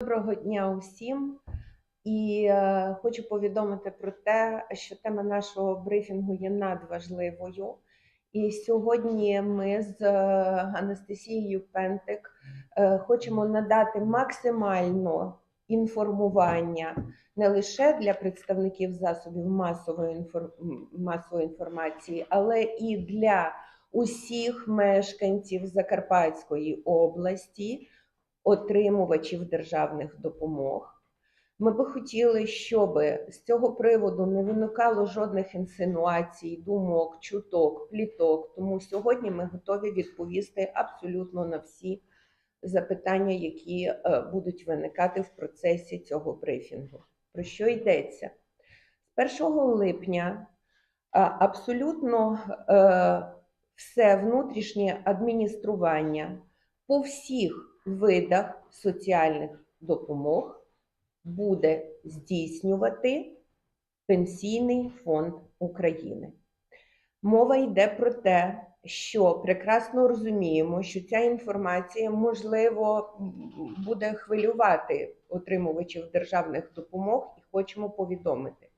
Доброго дня усім. І е, хочу повідомити про те, що тема нашого брифінгу є надважливою. І сьогодні ми з е, Анастасією Пентик е, хочемо надати максимально інформування не лише для представників засобів масової, інфор... масової інформації, але і для усіх мешканців Закарпатської області отримувачів державних допомог. Ми би хотіли, щоб з цього приводу не виникало жодних інсинуацій, думок, чуток, пліток. Тому сьогодні ми готові відповісти абсолютно на всі запитання, які е, будуть виникати в процесі цього брифінгу. Про що йдеться? З 1 липня абсолютно е, все внутрішнє адміністрування по всіх видах соціальних допомог буде здійснювати Пенсійний фонд України. Мова йде про те, що прекрасно розуміємо, що ця інформація можливо буде хвилювати отримувачів державних допомог, і хочемо повідомити,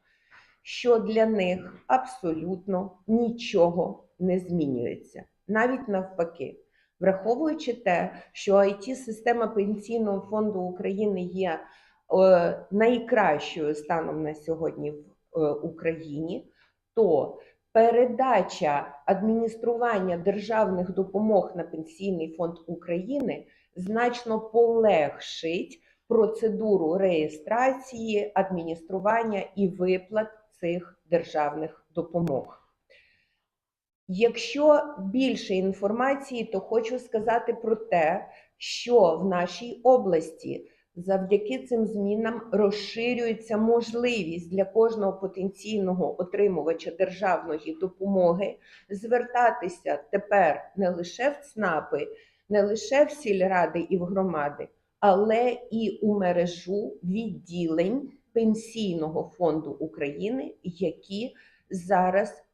що для них абсолютно нічого не змінюється, навіть навпаки. Враховуючи те, що it система Пенсійного фонду України є е, найкращою станом на сьогодні в е, Україні, то передача адміністрування державних допомог на Пенсійний фонд України значно полегшить процедуру реєстрації, адміністрування і виплат цих державних допомог. Якщо більше інформації, то хочу сказати про те, що в нашій області завдяки цим змінам розширюється можливість для кожного потенційного отримувача державної допомоги звертатися тепер не лише в ЦНАПи, не лише в сільради і в громади, але і у мережу відділень Пенсійного фонду України, які зараз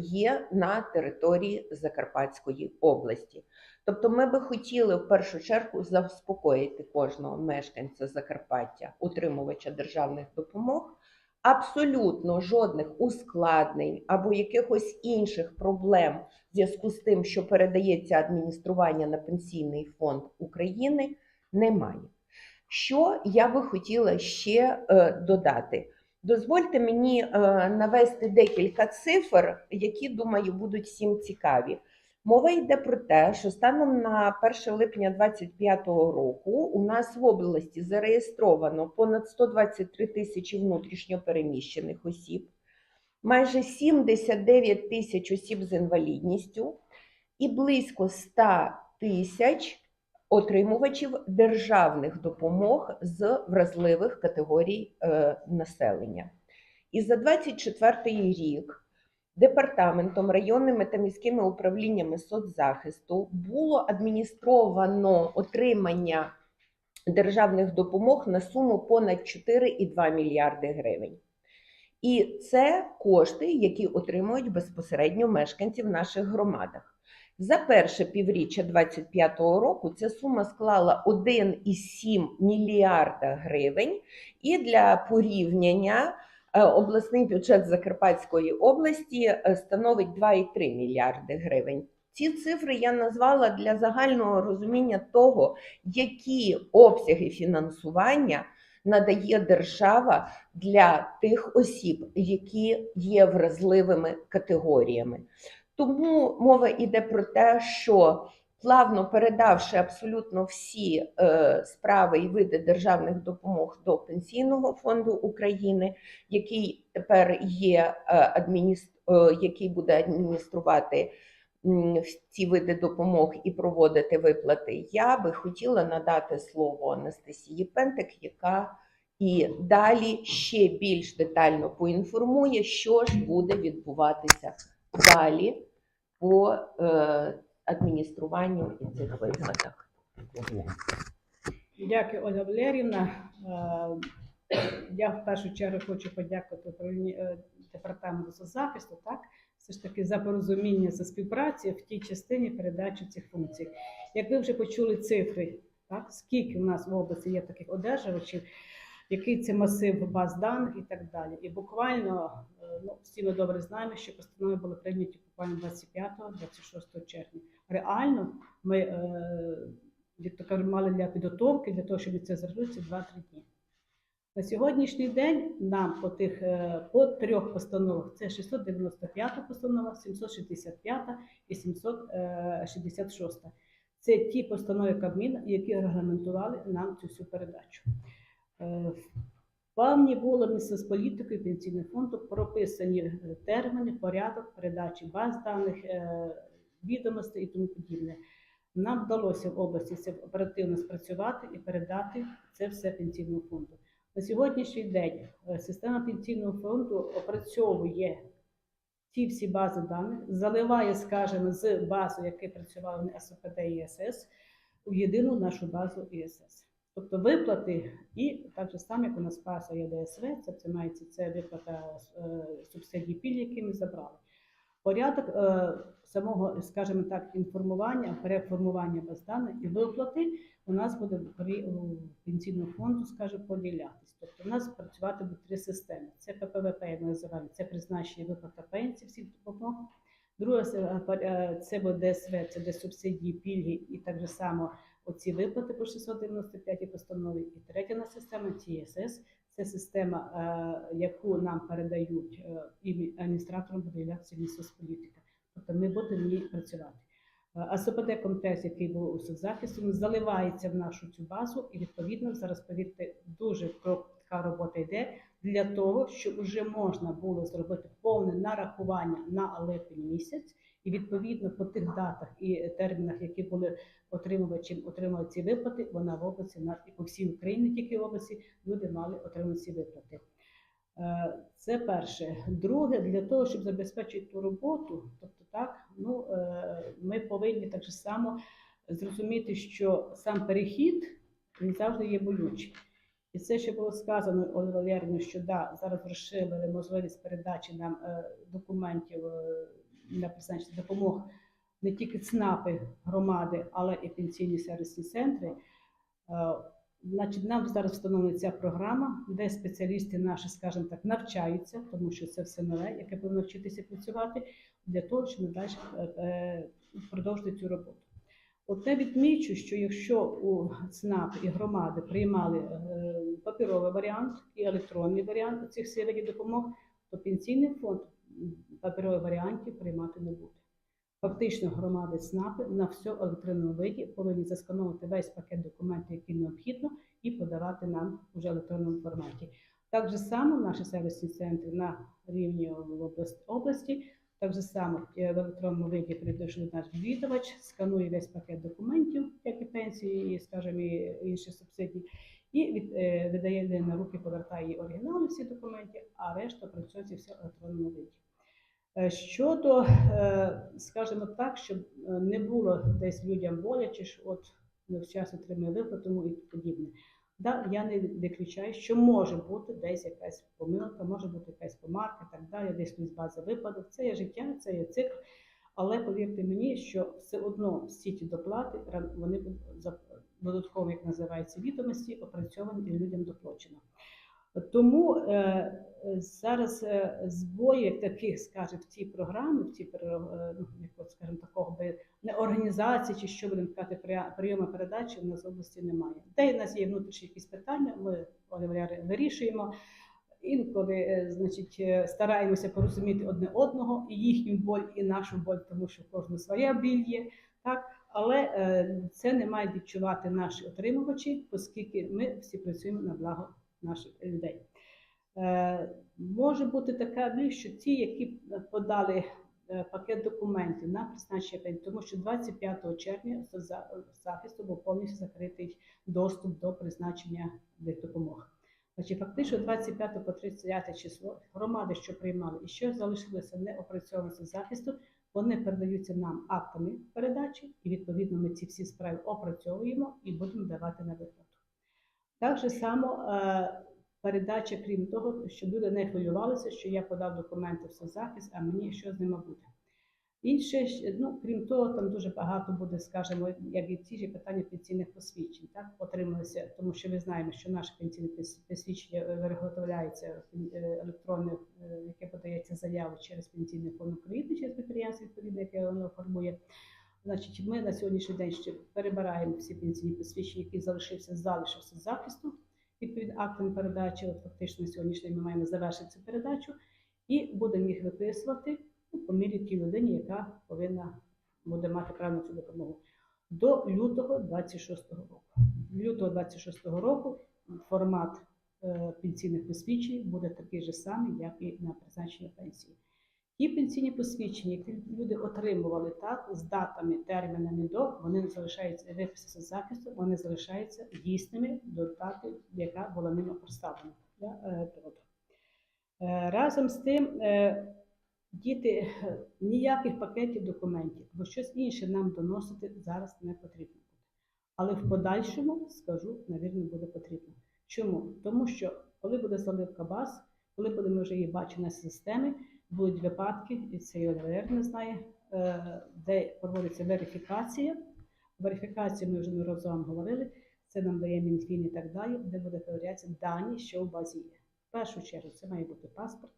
є на території Закарпатської області. Тобто, ми би хотіли в першу чергу заспокоїти кожного мешканця Закарпаття, утримувача державних допомог. Абсолютно жодних ускладнень або якихось інших проблем в зв'язку з тим, що передається адміністрування на Пенсійний фонд України, немає. Що я би хотіла ще е, додати? Дозвольте мені е, навести декілька цифр, які, думаю, будуть всім цікаві. Мова йде про те, що станом на 1 липня 2025 року у нас в області зареєстровано понад 123 тисячі внутрішньопереміщених осіб, майже 79 тисяч осіб з інвалідністю і близько 100 тисяч отримувачів державних допомог з вразливих категорій е, населення. І за 24 рік департаментом, районними та міськими управліннями соцзахисту було адміністровано отримання державних допомог на суму понад 4,2 мільярди гривень. І це кошти, які отримують безпосередньо мешканці в наших громадах. За перше півріччя 2025 року ця сума склала 1,7 мільярда гривень. І для порівняння е, обласний бюджет Закарпатської області е, становить 2,3 мільярди гривень. Ці цифри я назвала для загального розуміння того, які обсяги фінансування надає держава для тих осіб, які є вразливими категоріями. Тому мова йде про те, що плавно передавши абсолютно всі е, справи і види державних допомог до Пенсійного фонду України, який тепер є е, адміністр... е, який буде адмініструвати ці види допомог і проводити виплати, я би хотіла надати слово Анастасії Пентик, яка і далі ще більш детально поінформує, що ж буде відбуватися далі по е, адмініструванню і цих виплатах. Дякую, Ольга Валерівна. Е, Я в першу чергу хочу подякувати е, департаменту соцзахисту, так все ж таки за порозуміння за співпрацю в тій частині передачі цих функцій. Як ви вже почули цифри, Так? Скільки у нас в області є таких одержувачів, який це масив баз даних і так далі. І буквально е, ну, всі ми добре знаємо, що постанови були прийняті буквально 25-26 червня. Реально ми е, мали для підготовки, для того, щоб це зробити, це 2-3 дні. На сьогоднішній день нам по тих е, по трьох постановах це 695 постанова, 765 і 766. Це ті постанови Кабміна, які регламентували нам цю всю передачу. Е, В плані було місце з політикою пенсійного фонду прописані е, терміни, порядок передачі баз даних, е, відомостей і тому подібне. Нам вдалося в області це оперативно спрацювати і передати це все пенсійному фонду. На сьогоднішній день система пенсійного фонду опрацьовує ці всі бази даних, заливає, скажімо, з базою, яка працювала на СОПД і ІСС, у єдину нашу базу ІСС. Тобто виплати і так же само, як у нас база є ДСВ, це, це мається це виплата е, субсидій пільг, які ми забрали. Порядок е, самого, скажімо так, інформування, переформування баз даних і виплати у нас буде у пенсійному фонду, скажімо, поділятись. Тобто у нас працювати буде три системи. Це ППВП, як ми називаємо, це призначення виплата пенсій всіх допомог. Друга це, е, це буде ДСВ, це де субсидії, пільги і так же само оці виплати по 695 постанові. І третя на система ТСС. Це система, е, яку нам передають е, і адміністраторам буде являтися Мінсоцполітика. Тобто ми будемо ній працювати. Е, А СОПД комплекс, який був у соцзахисті, він заливається в нашу цю базу, і відповідно зараз повірте, дуже кропітка робота йде для того, щоб вже можна було зробити повне нарахування на липень місяць, і відповідно по тих датах і термінах, які були отримувачем, отримали ці виплати, вона в області на і по всій Україні, тільки в області, люди мали отримати ці виплати. Е, Це перше. Друге, для того, щоб забезпечити ту роботу, тобто так, ну е, ми повинні так само зрозуміти, що сам перехід він завжди є болючий. І це ще було сказано Олег Валерійовну, що да, зараз розширили можливість передачі нам е, документів для призначення допомог не тільки ЦНАПи громади, але і пенсійні сервісні центри. Е, Значить, нам зараз встановлена ця програма, де спеціалісти наші, скажімо так, навчаються, тому що це все нове, яке повинно вчитися працювати, для того, щоб далі е, е, продовжити цю роботу. От я відмічу, що якщо у ЦНАП і громади приймали паперовий варіант і електронний варіант цих видів допомог, то пенсійний фонд м, паперовий варіантів приймати не буде. Фактично, громади ЦНАПи на все в електронному виді повинні заскановувати весь пакет документів, які необхідно, і подавати нам вже в електронному форматі. Так же само наші сервісні центри на рівні області, так же само е, в електронному виді прийшов наш відвідувач, сканує весь пакет документів, як і пенсії, і, скажімо, і інші субсидії, і від, е, видає на руки, повертає оригінали всі документи, а решта працюється все в електронному виді. Е, Щодо, е, скажімо так, щоб е, не було десь людям боляче, що от не вчасно отримує виплату і подібне. Да, я не виключаю, що може бути десь якась помилка, може бути якась помарка, так далі, десь з бази випадок. Це є життя, це є цикл. Але повірте мені, що все одно всі ті доплати вони будуть додатково, як називається, відомості, опрацьовані і людям доплачено. Тому е, е, зараз е, збоїв таких, скажімо, в цій програмі, в цій ну, скажімо, такого би не організації, чи що будемо казати, прийому передачі в нас в області немає. Де в нас є внутрішні якісь питання, ми вирішуємо. Інколи, значить, стараємося порозуміти одне одного, і їхню боль, і нашу боль, тому що в кожного своя біль є. Так? Але це не мають відчувати наші отримувачі, оскільки ми всі працюємо на благо наших людей. Е, може бути така біль, що ті, які подали е, пакет документів на призначення пенсії, тому що 25 червня за захисту був повністю закритий доступ до призначення допомог. Значить, фактично 25 по 30 число громади, що приймали і що залишилося не опрацьованості захисту, вони передаються нам актами передачі, і відповідно ми ці всі справи опрацьовуємо і будемо давати на виплату. Так же само е, передача, крім того, щоб люди не хвилювалися, що я подав документи в соцзахист, а мені що з ними буде. Інше, ну, крім того, там дуже багато буде, скажімо, як і ті ж питання пенсійних посвідчень, так, отрималися, тому що ми знаємо, що наше пенсійне посвідчення е, виготовляється е, електронне, яке подається заяву через Пенсійний фонд України, через підприємство відповідне, яке воно формує. Значить, ми на сьогоднішній день ще перебираємо всі пенсійні посвідчення, які залишився, залишився з захисту відповідно актом передачі. От фактично на сьогоднішній ми маємо завершити цю передачу і будемо їх виписувати ну, по мірі тій людині, яка повинна буде мати право на цю допомогу. До лютого 26-го року. Лютого 26-го року формат е, пенсійних посвідчень буде такий же самий, як і на призначення пенсії. Ті пенсійні посвідчення, які люди отримували так, з датами, термінами до, вони залишаються виписи з захисту, вони залишаються дійсними до дати, яка була ними проставлена для е. Е, Разом з тим, е, діти ніяких пакетів документів або щось інше нам доносити зараз не потрібно буде. Але в подальшому скажу, навірно, буде потрібно. Чому? Тому що коли буде заливка баз, коли будемо вже її бачити на системі, будуть випадки, і це і не знає, е, де проводиться верифікація. Верифікацію ми вже не разом говорили, це нам дає Мінфін і так далі, де буде перевірятися дані, що в базі є. В першу чергу це має бути паспорт,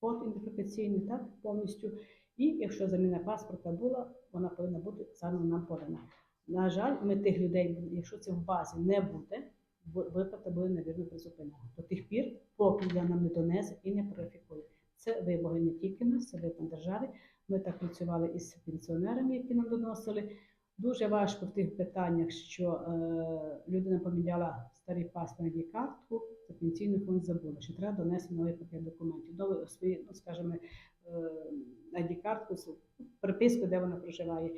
код ідентифікаційний, так, повністю. І якщо заміна паспорта була, вона повинна бути заново нам подана. На жаль, ми тих людей, якщо це в базі не буде, виплата буде, навірно, призупинена. До тих пір, поки я нам не донесе і не профікує. Це вимоги не тільки нас, це вимоги держави. Ми так працювали із пенсіонерами, які нам доносили. Дуже важко в тих питаннях, що е, людина поміняла старий паспорт і картку, то пенсійний фонд забула, що треба донести новий пакет документів, новий свої, ну скажімо, id картку приписку, де вона проживає.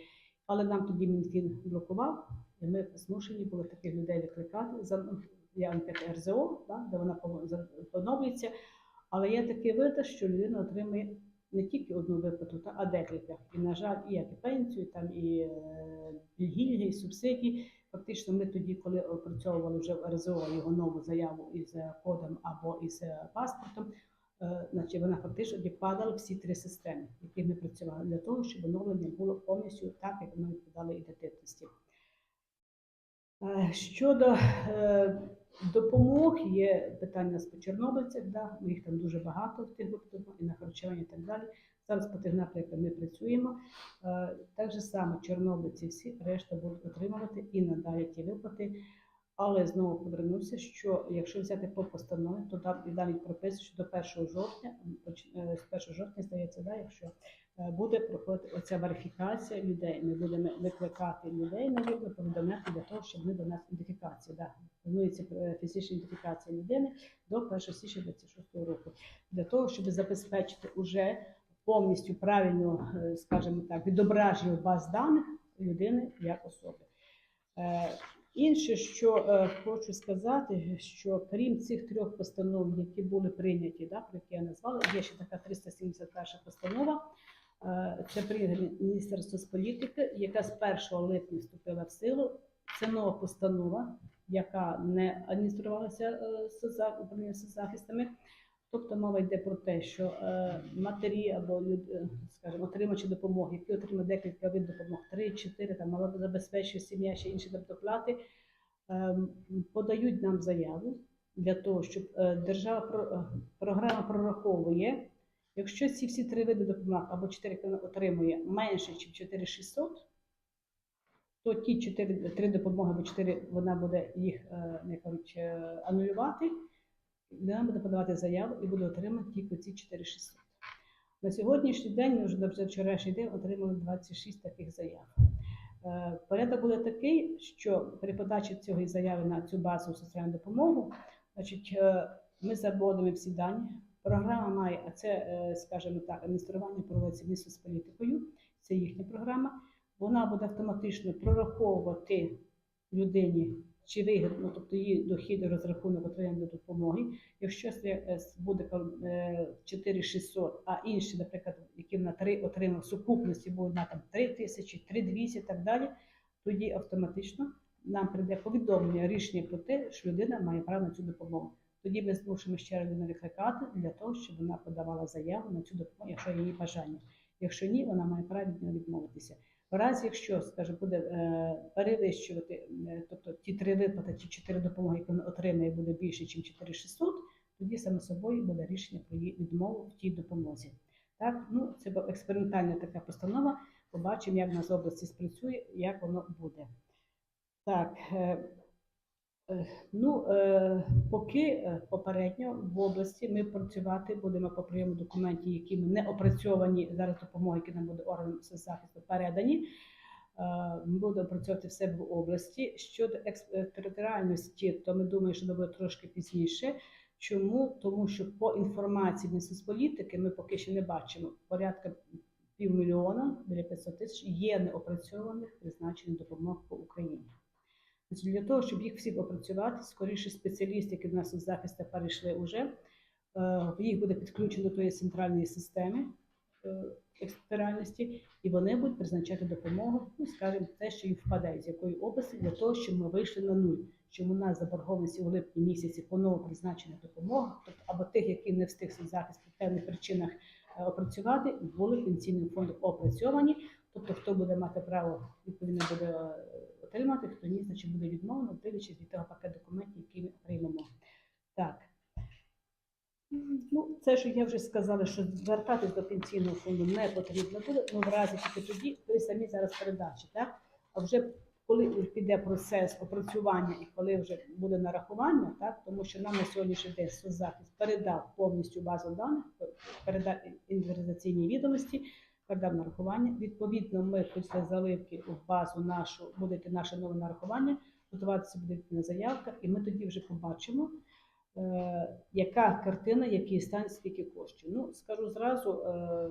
Але нам тоді Мінфін блокував, і ми змушені були таких людей викликати. Є анкета РЗО, да, де вона поновлюється. Але є такий вид, що людина отримує не тільки одну виплату, а декілька. І, на жаль, і як і пенсію, там і е, пільги, і субсидії. Фактично, ми тоді, коли опрацьовували вже в його нову заяву із е, кодом або із е, паспортом, е, значить вона фактично відпадала всі три системи, які ми працювали, для того, щоб оновлення було повністю так, як воно відповідало ідентичності. Е, Щодо е, допомог, є питання з по чорнобильцях, да, ми їх там дуже багато в тих групах, і на харчування і так далі. Зараз по тих напрямках ми працюємо. Е, Так же само чорнобильці всі решта будуть отримувати і надалі ті виплати. Але знову повернуся, що якщо взяти по постанові, то там і далі прописано, що до 1 жовтня, е, з 1 жовтня, здається, да, якщо е, буде проходити оця верифікація людей. Ми будемо викликати людей, на навірно, повідомляти для того, щоб вони до нас ідентифікацію. Да. Планується е, фізична ідентифікація людини до 1 січня 26 року. Для того, щоб забезпечити уже повністю правильно, скажімо так, відображення баз даних людини як особи. Е, Інше, що е, хочу сказати, що крім цих трьох постанов, які були прийняті, да, про які я назвала, є ще така 371 постанова. Е, Це прийняла Міністерство з політики, яка з 1 липня вступила в силу. Це нова постанова, яка не адмініструвалася е, соцзах- управлінням соцзахистами. Тобто мова йде про те, що е, матері або е, скажімо, отримачі допомоги, які отримують декілька видів допомог, 3-4, там малозабезпечує сім'я, ще інші доплати, е, подають нам заяву для того, щоб е, держава про- програма прораховує, якщо ці всі три види допомог або 4 отримує менше, ніж 4600, то ті 4, 3 допомоги або 4 вона буде їх як кажуть, анулювати. Людина буде подавати заяву і буде отримати тільки ці 4600. На сьогоднішній день, ми вже до вчорашній день отримали 26 таких заяв. Е, Порядок буде такий, що при подачі цієї заяви на цю базову соціальну допомогу, значить, е, ми заводимо всі дані. Програма має, а це, е, скажімо так, адміністрування проводиться місто з політикою, це їхня програма. Вона буде автоматично прораховувати людині чи вигідно, тобто її дохід розрахунок отримання допомоги. Якщо е, буде е, 4600, а інші, наприклад, які вона 3 отримав в сукупності, будуть на там 3 тисячі, 3200 і так далі, тоді автоматично нам прийде повідомлення, рішення про те, що людина має право на цю допомогу. Тоді ми змушуємо ще людину викликати для того, щоб вона подавала заяву на цю допомогу, якщо є її бажання. Якщо ні, вона має право відмовитися. В разі, якщо, скажімо, буде е, перевищувати, е, тобто ті три виплати, ті чотири допомоги, які вона отримає, буде більше, ніж 4600, тоді саме собою буде рішення про її відмову в тій допомозі. Так, ну це експериментальна така постанова. Побачимо, як в нас області спрацює, як воно буде. Так, е, ну е, поки е, попередньо в області ми працювати будемо по прийому документів, які ми не опрацьовані зараз допомоги, які нам буде органам соцзахисту передані. Е, Ми будемо працювати в в області. Щодо екстериторіальності, то ми думаємо, що це буде трошки пізніше. Чому? Тому що по інформації Мінсоцполітики ми поки що не бачимо порядка півмільйона, біля 500 тисяч є неопрацьованих призначених допомог по Україні. Для того, щоб їх всіх опрацювати, скоріше спеціалісти, які до нас із захисту перейшли вже, е, їх буде підключено до тої центральної системи е, і вони будуть призначати допомогу, ну скажімо, те, що їм впаде, з якої області, для того, щоб ми вийшли на нуль. Щоб у нас заборгованості у липні місяці по новопризначених допомогах, тобто або тих, які не встиг захист по певних причинах е, опрацювати, були пенсійним фондом опрацьовані. Тобто, хто буде мати право, відповідно буде отримати, хто ні, значить буде відмовлено, дивлячись від того пакету документів, який ми приймемо. Так. Ну, це, що я вже сказала, що звертатись до пенсійного фонду не потрібно буде, ну в разі тільки тоді, при самій зараз передачі, так? А вже коли піде процес опрацювання і коли вже буде нарахування, так тому що нам на сьогоднішній день соцзахист передав повністю базу даних, передав інвентаризаційні відомості, передав нарахування. Відповідно, ми після заливки в базу нашу буде йти наше нове нарахування, готуватися буде йти заявка, і ми тоді вже побачимо. е, Яка картина, який стан, скільки коштів? Ну, скажу зразу, е,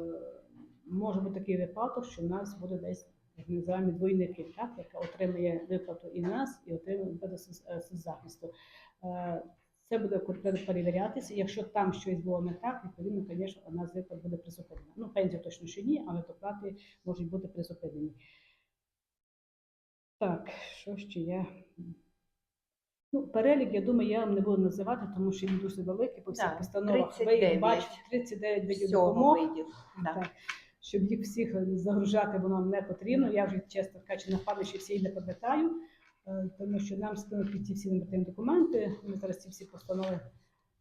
може бути такий випадок, що в нас буде десь як ми називаємо двойники, так, яка отримує виплату і нас, і отримує виплату з, е, з захисту. Е, Це буде перевірятися. Якщо там щось було не так, відповідно, звісно, нас виплат буде призупинена. Ну, пенсія точно що ні, але доплати можуть бути призупинені. Так, що ще є? Ну, перелік, я думаю, я вам не буду називати, тому що він дуже великий по всіх Так, постановах. Ви 39. їх бачите, 39 видів допомог. Так. Щоб їх всіх загружати, воно не потрібно. Я вже чесно кажучи, на пам'яті всі не пам'ятаю, тому що нам скинуті ці всі нормативні документи. Ми зараз ці всі постанови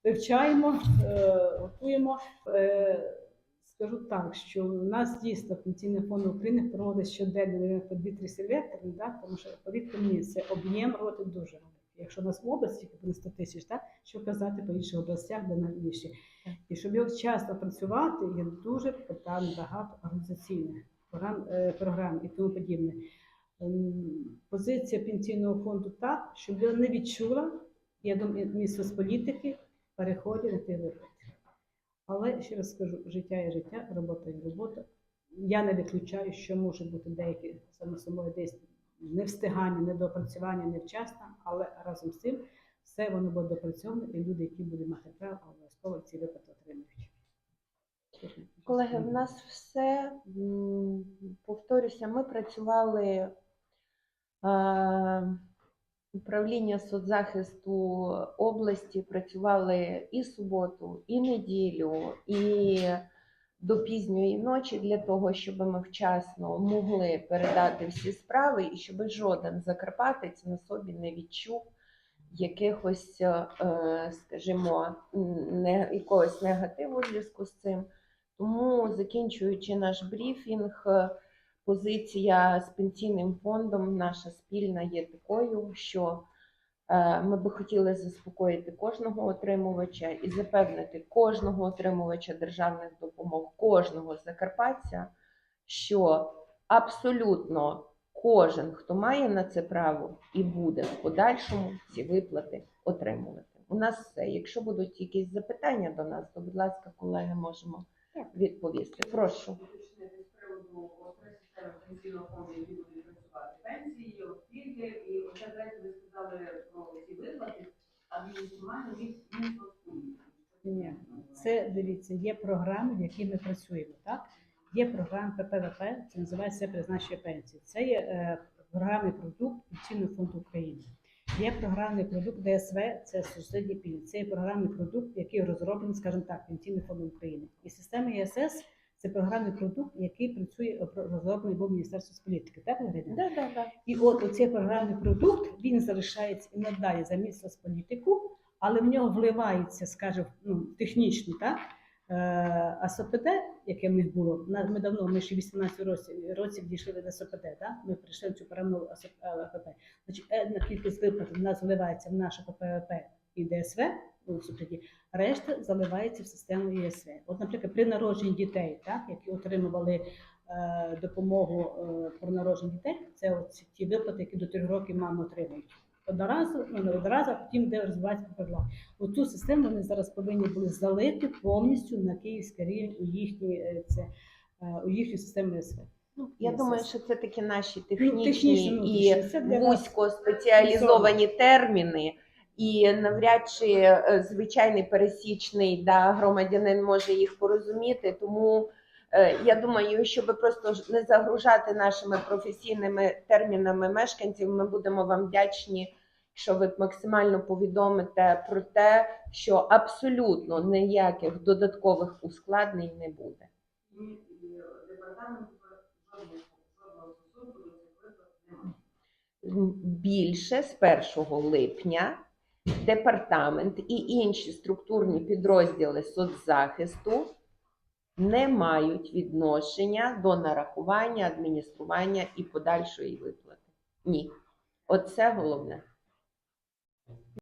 вивчаємо, е, готуємо. Е, Скажу так, що у нас дійсно Пенсійний фонд України проводить щоденно по 2-3 селектори, да, тому що повірте мені, це об'єм роботи дуже великий. Якщо у нас в області буде 100 тисяч, так, що казати по інших областях, де найбільше. І щоб його вчасно працювати, є дуже питань багато організаційних програм, е, програм і тому подібне. Ем, Позиція пенсійного фонду так, щоб його не відчула, я думаю, місце з політики переходить на ті виплати. Але ще раз скажу, життя є життя, робота є робота. Я не виключаю, що може бути деякі саме собою десь невстигання, недоопрацювання невчасно, але разом з цим все воно буде допрацьовано, і люди, які будуть мати право, обов'язково ці виплати отримують. Колеги, в нас все. Повторюся, ми працювали управління соцзахисту області, працювали і суботу, і неділю, і до пізньої ночі для того, щоб ми вчасно могли передати всі справи, і щоб жоден закарпатець на собі не відчув якихось, е, скажімо, не, якогось негативу в зв'язку з цим. Тому, закінчуючи наш брифінг, е, позиція з пенсійним фондом наша спільна є такою, що е, ми би хотіли заспокоїти кожного отримувача і запевнити кожного отримувача державних допомог, кожного закарпатця, що абсолютно кожен, хто має на це право, і буде в подальшому ці виплати отримувати. У нас все. Якщо будуть якісь запитання до нас, то, будь ласка, колеги, можемо відповісти. Прошу. Пенсійного фонду, які будуть працювати. Пенсії, пільги, і оце третє ви сказали про ці виплати, адміністрування між Ні, це дивіться, є програми, в які ми працюємо. Так? Є програма ППВП, це називається призначення пенсії. Це є е, програмний продукт Пенсійного фонду України. Є програмний продукт ДСВ, це субсидії пільги. Це є програмний продукт, який розроблений, скажімо так, Пенсійним фондом України. І система ЄСС Це програмний продукт, який працює розроблений був Міністерство з політики. Так, Ірина? Да, да, да. І от оцей програмний продукт він залишається і надалі за політику, але в нього вливається, скажімо, ну, технічно, так? Е, а СОПД, яке в них було, на- ми давно, ми ще в 18 році, році дійшли до СОПД, так? ми прийшли в цю програму АПП. Значить, една кількість виплат в нас вливається в наше ППВП і ДСВ у решта заливається в систему ЄСВ. От, наприклад, при народженні дітей, так, які отримували е, допомогу е, про народження дітей, це от ті виплати, які до трьох років мами отримують. Одноразово, ну не одноразово, а потім де розвивається програма. Оцю систему вони зараз повинні були залити повністю на київський рівень у їхні е, це е, у їхню систему ЄСВ. Ну, я Є думаю, що це такі наші Ну, технічні і вузько спеціалізовані терміни, і навряд чи е, звичайний пересічний да, громадянин може їх порозуміти. Тому е, я думаю, щоб просто не загружати нашими професійними термінами мешканців, ми будемо вам вдячні, що ви максимально повідомите про те, що абсолютно ніяких додаткових ускладнень не буде. Більше з 1 липня департамент і інші структурні підрозділи соцзахисту не мають відношення до нарахування, адміністрування і подальшої виплати. Ні. Оце головне.